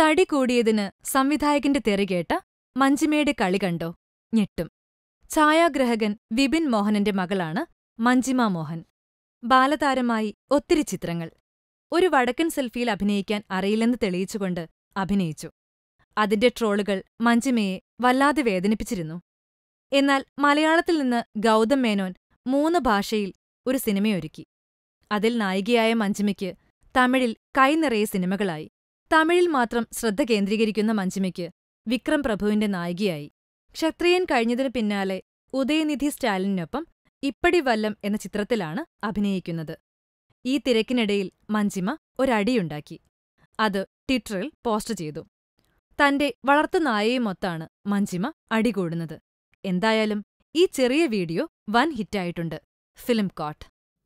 തടി കൂടിയതിന് സംവിധായകന്റെ തെറികേട്ട മഞ്ജിമയുടെ കളി കണ്ടോ? ഞെട്ടും. ഛായാഗ്രഹകൻ വിപിൻ മോഹനന്റെ മകളാണ് മഞ്ജിമ മോഹൻ. ബാലതാരമായി ഒത്തിരി ചിത്രങ്ങൾ. ഒരു വടക്കൻ സെൽഫിയിൽ അഭിനയിക്കാൻ അറിയില്ലെന്ന് തെളിയിച്ചുകൊണ്ട് അഭിനയിച്ചു. അതിന്റെ ട്രോളുകൾ മഞ്ജിമയെ വല്ലാതെ വേദനിപ്പിച്ചിരുന്നു. എന്നാൽ മലയാളത്തിൽ നിന്ന് ഗൗതം മേനോൻ മൂന്ന് ഭാഷയിൽ ഒരു സിനിമയൊരുക്കി. അതിൽ നായികയായ മഞ്ജിമയ്ക്ക് തമിഴിൽ കൈനിറയെ സിനിമകളായി. തമിഴിൽ മാത്രം ശ്രദ്ധ കേന്ദ്രീകരിക്കുന്ന മഞ്ജിമയ്ക്ക് വിക്രം പ്രഭുവിന്റെ നായികയായി. ക്ഷത്രിയൻ കഴിഞ്ഞതിനു പിന്നാലെ ഉദയനിധി സ്റ്റാലിനൊപ്പം ഇപ്പടി വല്ലം എന്ന ചിത്രത്തിലാണ് അഭിനയിക്കുന്നത്. ഈ തിരക്കിനിടയിൽ മഞ്ജിമ ഒരടിയുണ്ടാക്കി. അത് ട്വിറ്ററിൽ പോസ്റ്റ് ചെയ്തു. തന്റെ വളർത്തു നായയുമൊത്താണ് മഞ്ജിമ അടികൂടുന്നത്. എന്തായാലും ഈ ചെറിയ വീഡിയോ വൻ ഹിറ്റായിട്ടുണ്ട്. Film court.